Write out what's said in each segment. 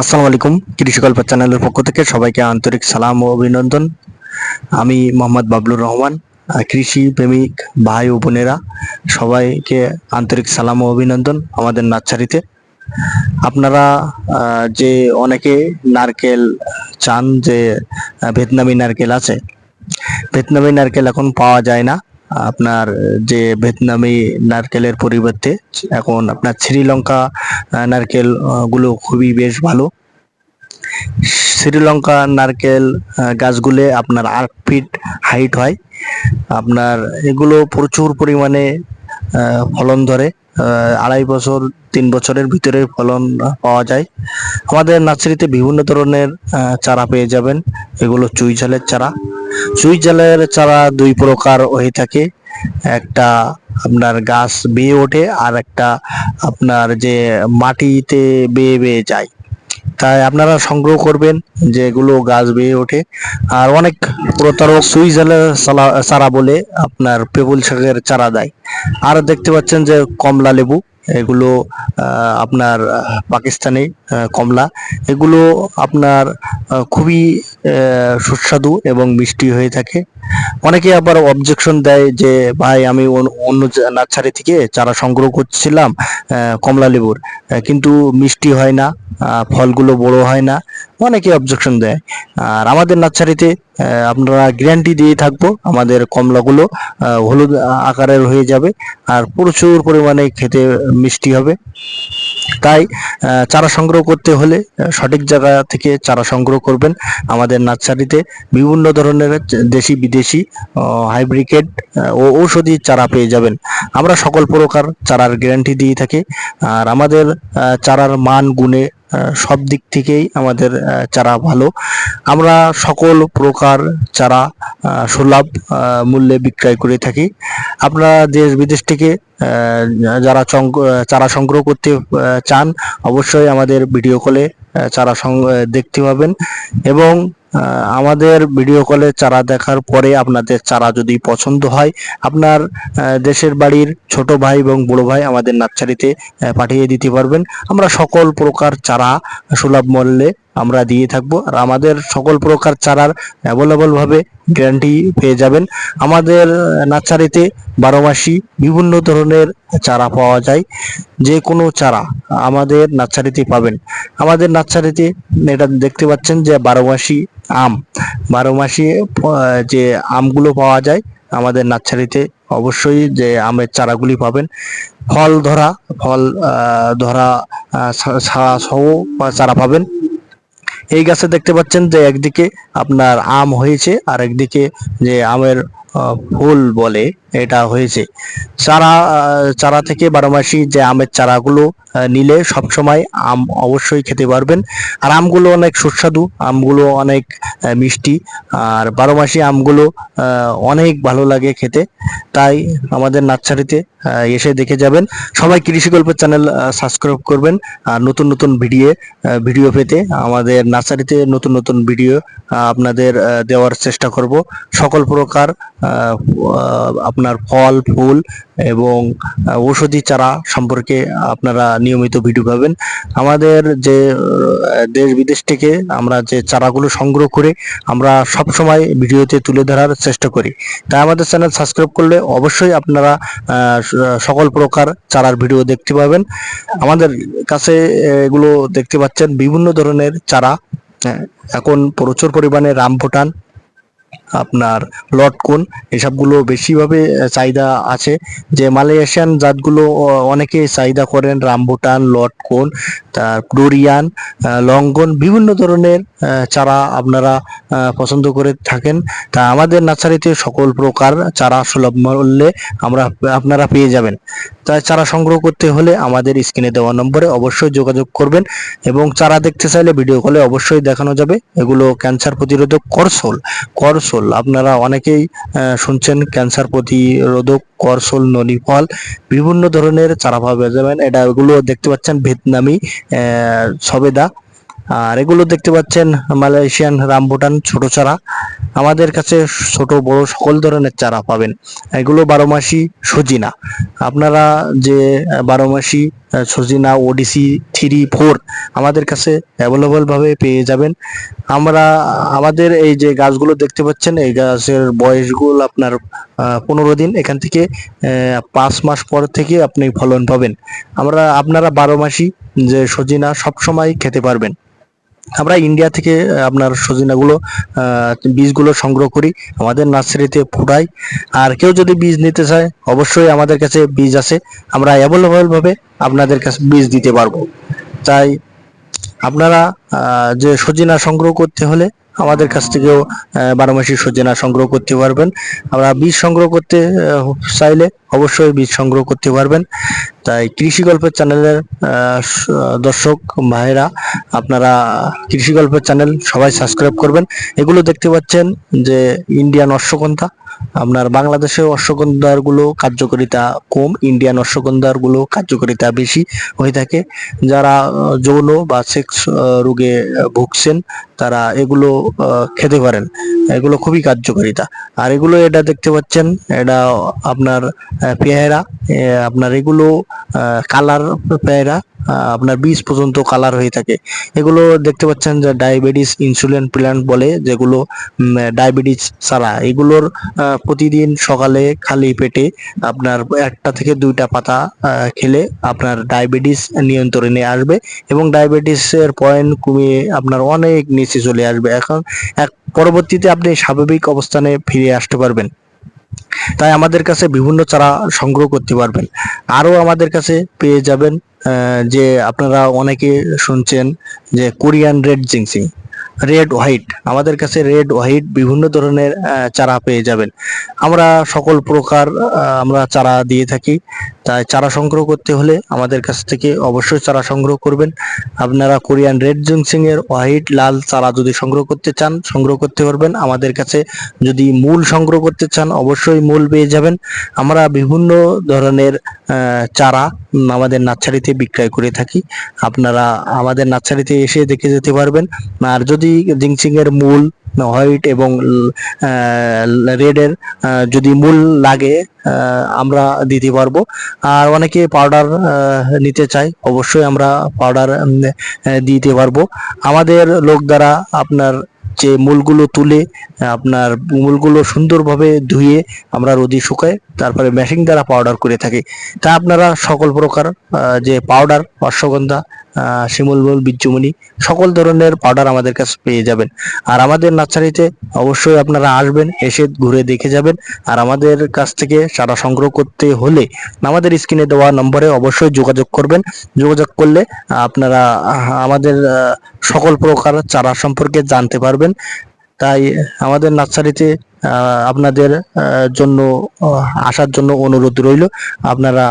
আসসালামু আলাইকুম কৃষিকল্প চ্যানেলের পক্ষ থেকে সবাইকে আন্তরিক সালাম ও অভিনন্দন। আমি মোহাম্মদ বাবলুর রহমান কৃষি প্রেমিক, ভাই ও বোনেরা, সবাইকে আন্তরিক সালাম ও অভিনন্দন আমাদের নার্সারিতে। আপনারা যে অনেকে নারকেল চান যে ভিয়েতনামি নারকেল আছে, ভিয়েতনামি নারকেল এখন পাওয়া যায় না। আপনার যে ভিয়েতনামি নারকেলের পরিবর্তে, এখন আপনার শ্রীলঙ্কা নারকেলগুলো খুবই বেশ ভালো। শ্রীলঙ্কা নারকেল গাছগুলো আপনার আট ফিট হাইট হয়। আপনার এগুলো প্রচুর পরিমাণে ফলন ধরে। আড়াই বছর, তিন বছরের ভিতরে ফলন পাওয়া যায়। আমাদের নার্সারিতে বিভিন্ন ধরনের চারা পেয়ে যাবেন। এগুলো চুই ঝালের চারা। ঝালের চারা দুই প্রকার হয়ে থাকে। একটা আপনার গাছ বেয়ে ওঠে আর একটা আপনার যে মাটিতে বেয়ে বেয়ে যায়। তাই আপনারা সংগ্রহ করবেন যে এগুলো গাছ বেয়ে ওঠে। আর অনেক প্রতারক সুইজালের চারা বলে আপনার পেবুল শাকের চারা দেয়। আর দেখতে পাচ্ছেন যে কমলা লেবু। এগুলো আপনার পাকিস্তানি কমলা। এগুলো আপনার খুবই সুস্বাদু এবং মিষ্টি হয়ে থাকে। অনেকে আবার অবজেকশন দেয় যে, ভাই, আমি অন্য- নার্সারি থেকে চারা সংগ্রহ করছিলাম কমলা লেবুর কিন্তু মিষ্টি হয় না ফলগুলো বড় হয় না। অনেকে অবজেকশন দেয়। আর আমাদের নার্সারিতে আপনারা গ্যারান্টি দিয়ে থাকব, আমাদের কমলাগুলো হলুদ আকারের হয়ে যাবে আর প্রচুর পরিমাণে খেতে মিষ্টি হবে। তাই চারা সংগ্রহ করতে হলে সঠিক জায়গা থেকে চারা সংগ্রহ করবেন আমাদের নার্সারিতে। বিভিন্ন ধরনের দেশি বিদেশি হাইব্রিকেড ও ঔষধি চারা পেয়ে যাবেন। আমরা সকল প্রকার চারার গ্যারান্টি দিয়ে থাকি। আর আমাদের চারার মান, গুণে সব দিক থেকেই আমাদের চারা ভালো। আমরা সকল প্রকার চারা সুলভ মূল্যে বিক্রয় করে থাকি। আপনারা দেশ বিদেশ থেকে যারা চারা সংগ্রহ করতে চান, অবশ্যই আমাদের ভিডিও কলে চারা দেখতে পাবেন। এবং আমাদের ভিডিও কলে চারা দেখার পরে আপনাদের চারা যদি পছন্দ হয়, আপনার দেশের বাড়ির ছোট ভাই এবং বড় ভাই আমাদের নার্সারিতে পাঠিয়ে দিতে পারবেন। আমরা সকল প্রকার চারা সুলভ মূল্যে আমরা দিয়ে থাকব। আর আমাদের সকল প্রকার চারার অ্যাভেলেবল ভাবে গ্যারান্টি পেয়ে যাবেন। আমাদের নার্সারিতে বারো মাসি বিভিন্ন ধরনের চারা পাওয়া যায়। যে কোনো চারা আমাদের নার্সারিতে পাবেন। আমাদের নার্সারিতে এটা দেখতে পাচ্ছেন যে বারো মাসি আম। বারো মাসি যে আমগুলো পাওয়া যায় আমাদের নার্সারিতে অবশ্যই যে আমের চারাগুলি পাবেন। ফল ধরা ফল ধরা ছাড়া সহ চারা পাবেন। এই গাছে দেখতে পাচ্ছেন যে একদিকে আপনার আম হয়েছে আর একদিকে যে আমের ফুল বলে এটা হয়েছে। চারা চারা থেকে বারো মাসি যে আমের চারাগুলো নিলে সবসময় আম অবশ্যই খেতে পারবেন। আর আমগুলো অনেক সুস্বাদু, আমগুলো অনেক মিষ্টি। আর বারো মাসি আমগুলো অনেক ভালো লাগে খেতে। তাই আমাদের নার্সারিতে এসে দেখে যাবেন। সবাই কৃষি গল্পের চ্যানেল সাবস্ক্রাইব করবেন। আর নতুন নতুন ভিডিও ভিডিও পেতে আমাদের নার্সারিতে নতুন নতুন ভিডিও আপনাদের দেওয়ার চেষ্টা করব। সকল প্রকার আপনার ফল ফুল এবং ঔষধি চারা সম্পর্কে আপনারা নিয়মিত ভিডিও পাবেন। আমাদের যে দেশ বিদেশ থেকে আমরা যে চারাগুলো সংগ্রহ করে আমরা সব সময় ভিডিওতে তুলে ধরার চেষ্টা করি। তাই আমাদের চ্যানেল সাবস্ক্রাইব করলে অবশ্যই আপনারা সকল প্রকার চারার ভিডিও দেখতে পাবেন। আমাদের কাছে এগুলো দেখতে পাচ্ছেন বিভিন্ন ধরনের চারা। হ্যাঁ, এখন প্রচুর পরিমাণে রামভুটান আপনার লটকন এসবগুলো বেশিভাবে চাহিদা আছে। যে মালয়েশিয়ান জাতগুলো অনেকে চাহিদা করেন রামভুটান লটকন তার ডোরিয়ান লঙ্গন, বিভিন্ন ধরনের চারা আপনারা পছন্দ করে থাকেন। তা আমাদের নার্সারিতে সকল প্রকার চারা সুলভ মূল্যে আমরা, আপনারা পেয়ে যাবেন। তাই চারা সংগ্রহ করতে হলে আমাদের স্ক্রিনে দেওয়া নম্বরে অবশ্যই যোগাযোগ করবেন এবং চারা দেখতে চাইলে ভিডিও কলে অবশ্যই দেখানো যাবে। এগুলো ক্যান্সার প্রতিরোধক করসোল করসোল আপনারা অনেকেই শুনছেন ক্যান্সার প্রতিরোধক করসোল ননি ফল বিভিন্ন ধরনের চারা পাওয়া যাবেন। এটা এগুলো দেখতে পাচ্ছেন ভিয়েতনামি সবেদা। আর এগুলো দেখতে পাচ্ছেন মালয়েশিয়ান রামবুটান ছোট চারা। আমাদের কাছে ছোট, বড় সকল ধরনের চারা পাবেন। এগুলো বারো মাসি সজিনা। আপনারা যে বারো মাসি সজিনা ওডিসি থ্রি ফোর আমাদের কাছে অ্যাভেলেবল ভাবে পেয়ে যাবেন। আমরা, আমাদের এই যে গাছগুলো দেখতে পাচ্ছেন, এই গাছের বয়সগুলো আপনার পনেরো দিন। এখান থেকে পাঁচ মাস পর থেকে আপনি ফলন পাবেন। আমরা, আপনারা বারো মাসি যে সজিনা সবসময় খেতে পারবেন। আমরা ইন্ডিয়া থেকে আপনার সজিনাগুলো বীজগুলো সংগ্রহ করি, আমাদের নার্সারিতে ফুটাই আর কেউ যদি বীজ নিতে চায়, অবশ্যই আমাদের কাছে বীজ আছে। আমরা অ্যাভেলেবল ভাবে আপনাদের কাছে বীজ দিতে পারব। তাই আপনারা যে সজিনা সংগ্রহ করতে হলে আমাদের কাছ থেকেও বারো মাসি সজিনা সংগ্রহ করতে পারবেন। আমরা বীজ সংগ্রহ করতে চাইলে অবশ্যই বীজ সংগ্রহ করতে পারবেন। তাই কৃষি গল্পের চ্যানেলের দর্শক ভাইরা আপনারা কৃষি গল্পের চ্যানেল সবাই সাবস্ক্রাইব করবেন। এগুলো দেখতে পাচ্ছেন যে ইন্ডিয়ান অশ্বগন্ধা, আপনার বাংলাদেশে অশ্বগন্ধারগুলো কার্যকারিতা কম, ইন্ডিয়ান অশ্বগন্ধারগুলো কার্যকারিতা বেশি হয়ে থাকে। যারা যৌন বা সেক্স রোগে ভুগছেন, তারা এগুলো খেতে পারেন। এগুলো খুবই কার্যকারিতা। আর এগুলো এটা দেখতে পাচ্ছেন, এটা আপনার পেয়ারা আপনার এগুলো কালার পেয়ারা আপনার বীজ পর্যন্ত কালার হয়ে থাকে। এগুলো দেখতে পাচ্ছেন যে ডায়াবেটিস ইনসুলিন প্ল্যান্ট বলে, যেগুলো ডায়াবেটিস ছাড়া। এগুলোর প্রতিদিন সকালে খালি পেটে আপনার একটা থেকে দুইটা পাতা খেলে আপনার ডায়াবেটিস নিয়ন্ত্রণে আসবে এবং ডায়াবেটিসের পয়েন্ট কমিয়ে আপনার অনেক নিচে চলে আসবে। এখন এক, পরবর্তীতে আপনি স্বাভাবিক অবস্থানে ফিরে আসতে পারবেন। তাই আমাদের কাছে বিভিন্ন চারা সংগ্রহ করতে পারবেন। আরও আমাদের কাছে পেয়ে যাবেন যে আপনারা অনেকে শুনছেন যে Korean red ginseng red white. আমাদের কাছে রেড হোয়াইট বিভিন্ন ধরনের চারা পেয়ে যাবেন। আমরা সকল প্রকার আমরা চারা দিয়ে থাকি। তাই চারা সংগ্রহ করতে হলে আমাদের কাছ থেকে অবশ্যই চারা সংগ্রহ করবেন। আপনারা কোরিয়ান রেড জিংসিং এর হোয়াইট লাল চারা যদি সংগ্রহ করতে চান, সংগ্রহ করতে পারবেন। আমাদের কাছে যদি মূল সংগ্রহ করতে চান, অবশ্যই মূল পেয়ে যাবেন। আমরা বিভিন্ন ধরনের চারা আমাদের নার্সারিতে বিক্রয় করে থাকি। আপনারা আমাদের নার্সারিতে এসে দেখে যেতে পারবেন। আর যদি জিংসিং এর মূল হোয়াইট এবং রেড এর যদি মূল লাগে আমরা দিতে পারব। আর অনেকে পাউডার নিতে চায়, অবশ্যই আমরা পাউডার দিতে পারব। আমাদের লোক দ্বারা আপনার যে মূলগুলো তুলে, আপনার মূলগুলো সুন্দরভাবে ধুয়ে আমরা রোদি শুকাই, তারপরে মেশিন দ্বারা পাউডার করে থাকি। তা আপনারা সকল প্রকার যে পাউডার অশ্বগন্ধা আহ, শিমুল মূল বীর্যমণি সকল ধরনের পাউডার আমাদের কাছে পেয়ে যাবেন। আর আমাদের নার্সারিতে অবশ্যই আপনারা আসবেন এসে ঘুরে দেখে যাবেন। আর আমাদের কাছ থেকে চারা সংগ্রহ করতে হলে আমাদের স্ক্রিনে দেওয়া নম্বরে অবশ্যই যোগাযোগ করবেন। যোগাযোগ করলে আপনারা আমাদের সকল প্রকার চারা সম্পর্কে জানতে পারবেন। তাই আমাদের নার্সারিতে আপনাদের জন্য আসার জন্য অনুরোধ রইল। আপনারা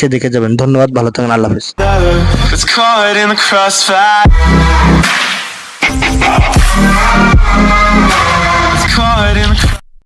সেদিকে যাবেন। ধন্যবাদ ভালো থাকেন আল্লাহ হাফিজ।